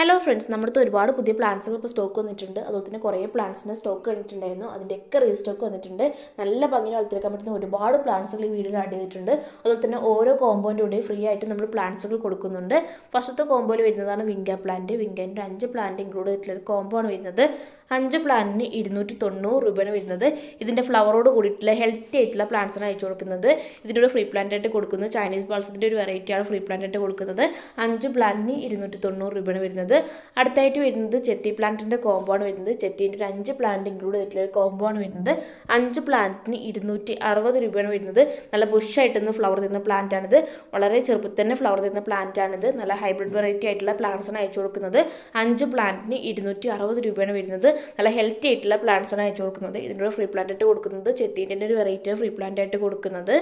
Hello friends നമ്മുടെ ഒരുപാട് പുതിയ പ്ലാൻസുകൾ ഇപ്പോൾ സ്റ്റോക്ക് വന്നിട്ടുണ്ട്. അതുപോലെ തന്നെ കുറേ പ്ലാൻസിന്റെ സ്റ്റോക്ക് കഴിഞ്ഞിട്ടുണ്ടായിരുന്നു അതിന്റെയൊക്കെ റീസ്റ്റോക്ക് വന്നിട്ടുണ്ട്. നല്ല ഭംഗിയിൽ വളർത്തിയെടുക്കാൻ പറ്റുന്ന ഒരുപാട് പ്ലാൻസുകൾ ഈ വീഡിയോയിൽ ആഡ് ചെയ്തിട്ടുണ്ട്. അതുപോലെ തന്നെ ഓരോ കോമ്പോന്റെ കൂടെ ഫ്രീ ആയിട്ട് നമ്മൾ പ്ലാൻസുകൾ കൊടുക്കുന്നുണ്ട്. ഫസ്റ്റത്തെ കോമ്പോയിൽ വരുന്നതാണ് വിങ്ക പ്ലാന്റ് വിങ്കന്റെ അഞ്ച് പ്ലാന്റ് ഇൻക്ലൂഡ് ചെയ്തിട്ടുള്ള ഒരു കോമ്പോ ആണ് വരുന്നത്. അഞ്ച് പ്ലാന്റിന് ഇരുന്നൂറ്റി തൊണ്ണൂറ് രൂപയാണ് വരുന്നത്. ഇതിന്റെ ഫ്ലവറോട് കൂടിയിട്ടുള്ള ഹെൽത്തി ആയിട്ടുള്ള പ്ലാന്റ്സാണ് അയച്ചു കൊടുക്കുന്നത്. ഇതിന്റെ ഒരു ഫ്രീ പ്ലാന്റ് ആയിട്ട് കൊടുക്കുന്നത് ചൈനീസ് ബാൾസിന്റെ ഒരു വെറൈറ്റിയാണ് ഫ്രീ പ്ലാന്റ് ആയിട്ട് കൊടുക്കുന്നത്. അഞ്ച് പ്ലാന്റിന് ഇരുന്നൂറ്റി തൊണ്ണൂറ് രൂപയാണ് വരുന്നത്. അടുത്തായിട്ട് വരുന്നത് ചെത്തി പ്ലാന്റിന്റെ കോമ്പോ ആണ് വരുന്നത്. ചെത്തീന്റെ ഒരു അഞ്ച് പ്ലാന്റ് ഇൻക്ലൂഡ് ചെയ്തിട്ടുള്ള ഒരു കോമ്പോ ആണ് വരുന്നത്. അഞ്ച് പ്ലാന്റിന് ഇരുന്നൂറ്റി അറുപത് രൂപയാണ് വരുന്നത്. നല്ല ബുഷായിട്ടൊന്ന് ഫ്ലവർ തരുന്ന പ്ലാന്റ് ആണിത്. വളരെ ചെറുപ്പത്തിൽ തന്നെ ഫ്ലവർ തരുന്ന പ്ലാന്റ് ആണിത്. നല്ല ഹൈബ്രിഡ് വെറൈറ്റി ആയിട്ടുള്ള പ്ലാന്റ്സ് ആണ് അയച്ചു കൊടുക്കുന്നത്. അഞ്ച് പ്ലാന്റിന് ഇരുന്നൂറ്റി അറുപത് രൂപയാണ് വരുന്നത്. നല്ല ഹെൽത്തി ആയിട്ടുള്ള പ്ലാന്റ്സ് ആണ് അയച്ചു കൊടുക്കുന്നത്. ഇതിന്റെ ഫ്രീ പ്ലാന്റ് ആയിട്ട് കൊടുക്കുന്നത് ചെത്തീന്റെ ഒരു വെറൈറ്റി ഫ്രീ പ്ലാന്റ് ആയിട്ട് കൊടുക്കുന്നത്.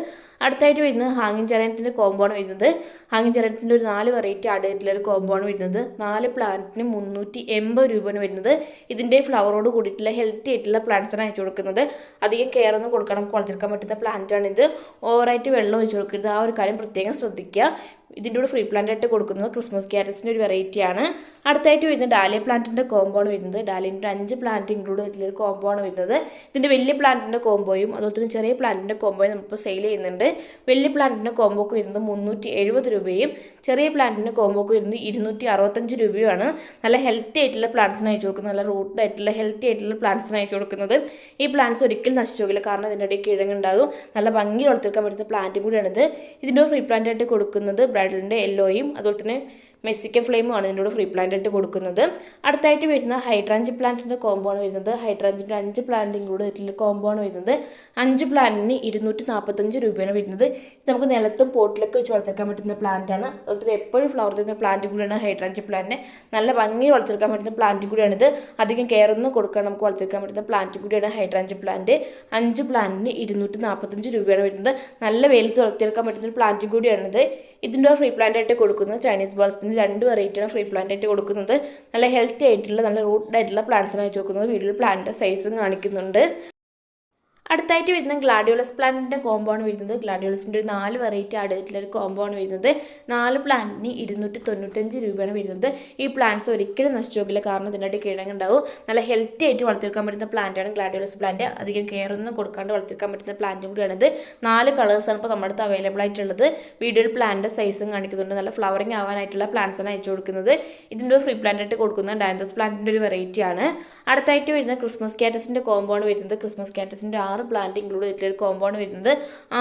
അടുത്തായിട്ട് വരുന്നത് ഹാങ്ങിങ് ചരണത്തിന്റെ കോമ്പൗണ്ട് വരുന്നത്. ഹാങ്ങിങ് ചരണത്തിന്റെ ഒരു നാല് വെറൈറ്റി ആഡ് ചെയ്തിട്ടുള്ള ഒരു കോമ്പൗണ്ട് വരുന്നത്. നാല് പ്ലാന്റിന് മുന്നൂറ്റി എൺപത് രൂപയാണ് വരുന്നത്. ഇതിന്റെ ഫ്ലവറോട് കൂടിയിട്ടുള്ള ഹെൽത്തി ആയിട്ടുള്ള പ്ലാന്റ്സ് ആണ് അയച്ചു കൊടുക്കുന്നത്. അധികം കെയർ ഒന്നും കൊടുക്കണം വളർത്തിയെടുക്കാൻ പറ്റുന്ന പ്ലാന്റ് ആണ് ഇത്. ഓവറായിട്ട് വെള്ളം ഒഴിച്ചു കൊടുക്കരുത്. ആ ഒരു കാര്യം പ്രത്യേകം ശ്രദ്ധിക്കുക. ഇതിന്റെ കൂടെ ഫ്രീ പ്ലാന്റ് ആയിട്ട് കൊടുക്കുന്നത് ക്രിസ്മസ് ക്യാരറ്റ്സിന്റെ ഒരു വെറൈറ്റിയാണ് അടുത്തായിട്ട് വരുന്നത് ഡാലിയ പ്ലാന്റിന്റെ കോമ്പോ ആണ് വരുന്നത്. ഡാലിയന്റെ അഞ്ച് പ്ലാന്റ് ഇൻക്ലൂഡ് ചെയ്തിട്ടുള്ള ഒരു കോമ്പോ ആണ് വരുന്നത്. ഇതിന്റെ വലിയ പ്ലാന്റിന്റെ കോമ്പോയും അതുപോലെ തന്നെ ചെറിയ പ്ലാന്റിന്റെ കോമ്പോയും നമ്മളിപ്പോൾ സെയിൽ ചെയ്യുന്നുണ്ട്. വലിയ പ്ലാന്റിന്റെ കോമ്പോക്ക് വരുന്നത് മുന്നൂറ്റി രൂപയും ചെറിയ പ്ലാന്റിന്റെ കോമ്പോക്ക് വരുന്നത് ഇരുന്നൂറ്റി അറുപത്തഞ്ച് രൂപയാണ്. നല്ല ഹെൽത്തി ആയിട്ടുള്ള പ്ലാന്റ്സിന് അയച്ചു കൊടുക്കുന്നത്. നല്ല റൂട്ട് ആയിട്ടുള്ള ഹെൽത്തി ആയിട്ടുള്ള പ്ലാന്റ്സിന് അയച്ചു കൊടുക്കുന്നത്. ഈ പ്ലാന്റ്സ് ഒരിക്കലും നശിച്ചു പോകില്ല. കാരണം ഇതിന്റെ ഇടയിൽ കിഴങ്ങുണ്ടാകും. നല്ല ഭംഗി വളർത്തിയെടുക്കാൻ പറ്റുന്ന പ്ലാന്റും കൂടിയാണിത്. ഇതിന്റെ ഫ്രീ പ്ലാന്റ് ആയിട്ട് കൊടുക്കുന്നത് ബ്രൈഡലിന്റെ യെല്ലോയും അതുപോലെ തന്നെ മെസ്സിക്കൻ ഫ്ലെയിമും ആണ് ഇതിന്റെ ഫ്രീ പ്ലാന്റ് ആയിട്ട് കൊടുക്കുന്നത്. അടുത്തായിട്ട് വരുന്ന ഹൈഡ്രാഞ്ച് പ്ലാന്റിന്റെ കോമ്പോ ആണ് വരുന്നത്. ഹൈഡ്രാഞ്ചിന്റെ അഞ്ച് പ്ലാന്റ് കൂടെ ചെയ്തിട്ടുള്ള കോമ്പോ ആണ് വരുന്നത്. അഞ്ച് പ്ലാന്റിന് ഇരുന്നൂറ്റി നാൽപ്പത്തഞ്ച് രൂപയാണ് വരുന്നത്. ഇത് നമുക്ക് നിലത്തും പോട്ടിലൊക്കെ വെച്ച് വളർത്തിയെടുക്കാൻ പറ്റുന്ന പ്ലാന്റ് ആണ്. അതുപോലെ എപ്പോഴും ഫ്ലവർ തരുന്ന പ്ലാന്റ് കൂടിയാണ് ഹൈഡ്രാഞ്ച് പ്ലാന്റ് നല്ല ഭംഗി വളർത്തിയെടുക്കാൻ പറ്റുന്ന പ്ലാന്റ് കൂടിയാണിത്. അധികം കെയർ ഒന്നും കൊടുക്കാൻ നമുക്ക് വളർത്തിയെടുക്കാൻ പറ്റുന്ന പ്ലാന്റ് കൂടിയാണ് ഹൈഡ്രാഞ്ച് പ്ലാന്റ് അഞ്ച് പ്ലാന്റിന് ഇരുന്നൂറ്റി നാൽപ്പത്തഞ്ച് രൂപയാണ് വരുന്നത്. നല്ല വെയിലത്ത് വളർത്തിയെടുക്കാൻ പറ്റുന്ന പ്ലാന്റ് കൂടിയാണിത്. ഇതിന്റെ ഫ്രീ പ്ലാന്റ് ആയിട്ട് കൊടുക്കുന്നത് ചൈനീസ് ബോൾസിന് രണ്ട് വെറൈറ്റിയാണ് ഫ്രീ പ്ലാന്റ് ആയിട്ട് കൊടുക്കുന്നത്. നല്ല ഹെൽത്തി ആയിട്ടുള്ള നല്ല റൂട്ട് ആയിട്ടുള്ള പ്ലാന്റ്സാണ് വെച്ച് കൊടുക്കുന്നത്. വീട്ടിൽ പ്ലാന്റ് സൈസും കാണിക്കുന്നുണ്ട്. അടുത്തായിട്ട് വരുന്ന ഗ്ലാഡിയോളസ് പ്ലാന്റിന്റെ കോമ്പൗണ്ട് വരുന്നത്. ഗ്ലാഡിയോളസിന്റെ ഒരു നാല് വെറൈറ്റി ആഡ് ചെയ്തിട്ടുള്ള ഒരു കോമ്പൗണ്ട് വരുന്നത്. നാല് പ്ലാന്റിന് ഇരുന്നൂറ്റി തൊണ്ണൂറ്റഞ്ച് രൂപയാണ് വരുന്നത്. ഈ പ്ലാന്റ്സ് ഒരിക്കലും നശിച്ചു പോകില്ല. കാരണം ഇതിനായിട്ട് കിഴങ്ങുണ്ടാവും നല്ല ഹെൽത്തി ആയിട്ട് വളർത്തിയെടുക്കാൻ പറ്റുന്ന പ്ലാന്റാണ് ഗ്ലാഡിയോളസ് പ്ലാന്റ് അധികം കെയർ ഒന്നും കൊടുക്കാണ്ട് വളർത്തിയെടുക്കാൻ പറ്റുന്ന പ്ലാന്റും കൂടിയാണിത്. നാല് കളേഴ്സാണ് ഇപ്പോൾ നമ്മുടെ അടുത്ത് അവൈലബിൾ ആയിട്ടുള്ളത്. വീഡിയോയിൽ പ്ലാന്റ് സൈസും കാണിക്കുന്നുണ്ട്. നല്ല ഫ്ലവറിങ് ആവാനായിട്ടുള്ള പ്ലാന്റ്സാണ് അയച്ചു കൊടുക്കുന്നത്. ഇതിന്റെ ഫ്രീ പ്ലാന്റ് ആയിട്ട് കൊടുക്കുന്ന ഡാൻഡസ് പ്ലാന്റിന്റെ ഒരു വെറൈറ്റി ആണ്. അടുത്തായിട്ട് വരുന്ന ക്രിസ്മസ് കാറ്റസിന്റെ കോമ്പൗണ്ട് വരുന്നത് ക്രിസ്മസ് കാറ്റസിന്റെ ആറ് പ്ലാന്റ് ഇൻക്ലൂഡ് ചെയ്തിട്ടുള്ള ഒരു കോമ്പൗണ്ട് വരുന്നത്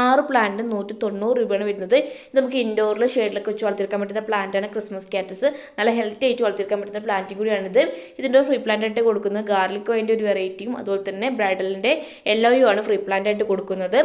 ആറ് പ്ലാന്റ് നൂറ്റി തൊണ്ണൂറ് രൂപയാണ് വരുന്നത്. ഇത് നമുക്ക് ഇൻഡോറിൽ ഷെയ്ഡിലൊക്കെ വെച്ച് വളർത്തിയെടുക്കാൻ പറ്റുന്ന പ്ലാന്റ് ആണ് ക്രിസ്മസ് കാറ്റസ് നല്ല ഹെൽത്തി ആയിട്ട് വളർത്തിയെടുക്കാൻ പറ്റുന്ന പ്ലാന്റ് കൂടിയാണിത്. ഇതിന്റെ ഫ്രീ പ്ലാന്റ് ആയിട്ട് കൊടുക്കുന്നത് ഗാർലിക് വൈന്റെ ഒരു വെറൈറ്റിയും അതുപോലെ തന്നെ ബ്രൈഡലിന്റെ യെല്ലോയും ആണ് ഫ്രീ പ്ലാന്റ് ആയിട്ട് കൊടുക്കുന്നത്.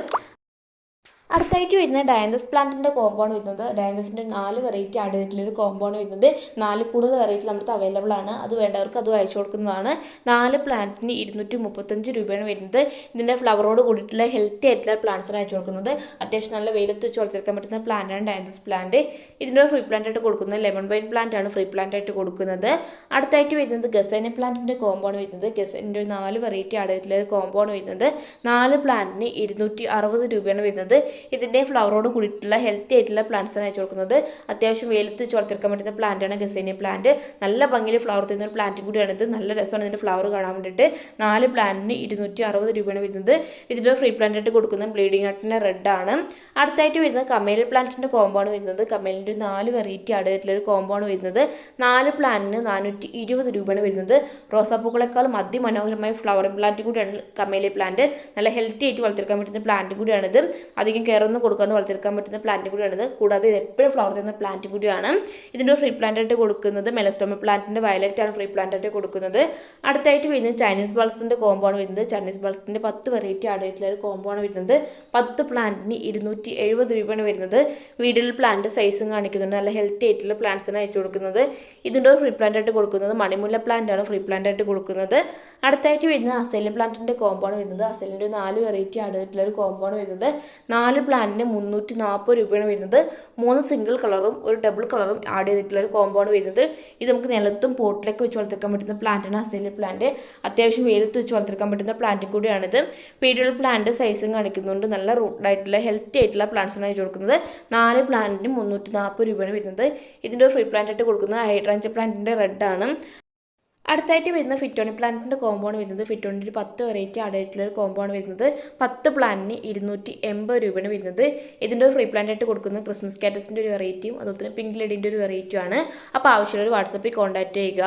അടുത്തായിട്ട് വരുന്ന ഡയൻഡസ് പ്ലാന്റിന്റെ കോമ്പൗണ്ട് വരുന്നത്. ഡയൻഡസിന്റെ നാല് വെറൈറ്റി ആഡ് ചെയ്തിട്ടുള്ള ഒരു കോമ്പൗണ്ട് വരുന്നത്. നാല് കൂടുതൽ വെറൈറ്റി നമ്മുടെ അവൈലബിൾ ആണ്. അത് വേണ്ടവർക്ക് അത് അയച്ചു കൊടുക്കുന്നതാണ്. നാല് പ്ലാന്റിന് ഇരുന്നൂറ്റി മുപ്പത്തഞ്ച് രൂപയാണ് വരുന്നത്. ഇതിന്റെ ഫ്ലവറോട് കൂടിയിട്ടുള്ള ഹെൽത്തി ആയിട്ടുള്ള പ്ലാന്റ്സാണ് അയച്ചു കൊടുക്കുന്നത്. അത്യാവശ്യം നല്ല വെയിലത്ത് വെച്ച് വളർത്തിയെടുക്കാൻ പറ്റുന്ന പ്ലാന്റാണ് ഡയൻഡസ് പ്ലാന്റ് ഇതിന്റെ ഫ്രീ പ്ലാന്റ് ആയിട്ട് കൊടുക്കുന്നത് ലെമൺ വൈൻ പ്ലാന്റ് ആണ് ഫ്രീ പ്ലാന്റ് ആയിട്ട് കൊടുക്കുന്നത്. അടുത്തായിട്ട് വരുന്നത് ഗസൈന പ്ലാന്റിന്റെ കോമ്പൗണ്ട് വരുന്നത്. ഗസൈന്റെ ഒരു നാല് വെറൈറ്റി ആഡ് ചെയ്തിട്ടുള്ള ഒരു കോമ്പൗണ്ട് വരുന്നത്. നാല് പ്ലാന്റിന് ഇരുന്നൂറ്റി അറുപത് രൂപയാണ് വരുന്നത്. ഇതിന്റെ ഫ്ലവറോട് കൂടിയിട്ടുള്ള ഹെൽത്തി ആയിട്ടുള്ള പ്ലാന്റ്സാണ് അയച്ചു കൊടുക്കുന്നത്. അത്യാവശ്യം വെയിലത്ത് ചോർത്തിരിക്കാൻ പറ്റുന്ന പ്ലാന്റാണ് ഗസേനിയ പ്ലാന്റ് നല്ല ഭംഗിയിൽ ഫ്ലവർ തരുന്ന ഒരു പ്ലാന്റ് കൂടിയാണ് ഇത്. നല്ല രസമാണ് ഇതിന്റെ ഫ്ലവർ കാണാൻ വേണ്ടിയിട്ട്. നാല് പ്ലാന്റിന് ഇരുന്നൂറ്റി അറുപത് രൂപയാണ് വരുന്നത്. ഇതിന്റെ ഫ്രീ പ്ലാന്റ് ആയിട്ട് കൊടുക്കുന്നത് ബ്ലീഡിംഗ് ആർട്ടിന്റെ റെഡ് ആണ്. അടുത്തായിട്ട് വരുന്നത് കമേൽ പ്ലാന്റിന്റെ കോമ്പൗണ്ട് വരുന്നത്. കമേലിന്റെ നാല് വെറൈറ്റി ആഡ് കോമ്പാണ് വരുന്നത്. നാല് പ്ലാന്റിന് നാനൂറ്റി ഇരുപത് രൂപയാണ് വരുന്നത്. റോസാപ്പൂക്കളെക്കാളും അതിമനോഹരമായ ഫ്ലവറിംഗ് പ്ലാന്റ് കൂടിയാണ് കമേലി പ്ലാന്റ് നല്ല ഹെൽത്തി ആയിട്ട് വളർത്തിയെടുക്കാൻ പറ്റുന്ന പ്ലാന്റ് കൂടിയാണിത്. അധികം കെയർ ഒന്നും കൊടുക്കാണ്ട് വളർത്തിയെടുക്കാൻ പറ്റുന്ന പ്ലാന്റ് കൂടിയാണിത്. കൂടാതെ ഇത് എപ്പോഴും ഫ്ലവർ തരുന്ന പ്ലാന്റ് കൂടിയാണ്. ഇതിന്റെ ഫ്രീ പ്ലാന്റ് ആയിട്ട് കൊടുക്കുന്നത് മെലസ്റ്റോമ പ്ലാന്റിന്റെ ആണ് ഫ്രീ പ്ലാന്റ് ആയിട്ട് കൊടുക്കുന്നത്. അടുത്തായിട്ട് വരുന്നത് ചൈനീസ് ബൾസിന്റെ കോമ്പൗണ്ട് വരുന്നത്. ചൈനീസ് ബൾസിന്റെ പത്ത് വെറൈറ്റി ആഡ് ചെയ്തിട്ടുള്ള ഒരു കോമ്പൗണ്ട് വരുന്നത്. പത്ത് പ്ലാന്റിന് ഇരുന്നൂറ്റി എഴുപത് രൂപയാണ് വരുന്നത്. വീടിൽ പ്ലാന്റ് സൈസും കാണിക്കുന്നുണ്ട്. നല്ല ഹെൽത്തി ആയിട്ടുള്ള പ്ലാന്റ്സിന് അയച്ചു കൊടുക്കുന്നത്. ഇതിന്റെ ഫ്രീ പ്ലാന്റ് ആയിട്ട് കൊടുക്കുന്നത് മണിമുല്ല പ്ലാന്റ് ആണ് ഫ്രീ പ്ലാന്റ് ആയിട്ട് കൊടുക്കുന്നത്. അടുത്തായിട്ട് വരുന്നത് അസൈലിൻ പ്ലാന്റിന്റെ കോമ്പൗണ്ട് വരുന്നത്. അസൈലിന്റെ നാല് വെറൈറ്റി ആഡ് ചെയ്തിട്ടുള്ള ഒരു കോമ്പൗണ്ട് വരുന്നത്. നാല് നാല് പ്ലാന്റിന് മുന്നൂറ്റി നാൽപ്പത് രൂപയാണ് വരുന്നത്. മൂന്ന് സിംഗിൾ കളറും ഒരു ഡബിൾ കളറും ആഡ് ചെയ്തിട്ടുള്ള ഒരു ആണ് വരുന്നത്. ഇത് നമുക്ക് നിലത്തും പോട്ടിലൊക്കെ വെച്ച് വളർത്തിക്കാൻ പറ്റുന്ന പ്ലാന്റാണ് അസൈലി പ്ലാന്റ് അത്യാവശ്യം വെയിലത്ത് വെച്ച് വളർത്തിക്കാൻ പറ്റുന്ന പ്ലാന്റ് കൂടിയാണിത്. വീഡിയോയിൽ പ്ലാന്റ് സൈസും കാണിക്കുന്നുണ്ട്. നല്ല റൂട്ടായിട്ടുള്ള ഹെൽത്തി ആയിട്ടുള്ള പ്ലാന്റ്സ് ആണ് അയച്ചു കൊടുക്കുന്നത്. നാല് പ്ലാന്റിന് മുന്നൂറ്റി നാൽപ്പത് രൂപയാണ് വരുന്നത്. ഇതിന്റെ ഫ്രീ പ്ലാന്റ് ആയിട്ട് കൊടുക്കുന്നത്. ഹൈഡ്രാഞ്ച് പ്ലാന്റിന്റെ റെഡ് ആണ്. അടുത്തായിട്ട് വരുന്ന ഫിറ്റോണി പ്ലാന്റിന്റെ കോമ്പൗണ്ട് വരുന്നത് ഫിറ്റോണിന്റെ ഒരു പത്ത് വെറൈറ്റി ആടായിട്ടുള്ള ഒരു കോമ്പോ ആണ് വരുന്നത്. പത്ത് പ്ലാന്റിന് ഇരുന്നൂറ്റി എൺപത് രൂപയാണ് വരുന്നത്. ഇതിന്റെ ഫ്രീ പ്ലാന്റ് ആയിട്ട് കൊടുക്കുന്ന ക്രിസ്മസ് കാറ്റസിന്റെ ഒരു വെറൈറ്റിയും അതുപോലെ തന്നെ പിങ്ക് ലെഡിന്റെ ഒരു വെറൈറ്റിയും ആണ് അപ്പോൾ ആവശ്യമുള്ളവർ വാട്സപ്പിൽ കോൺടാക്റ്റ് ചെയ്യുക.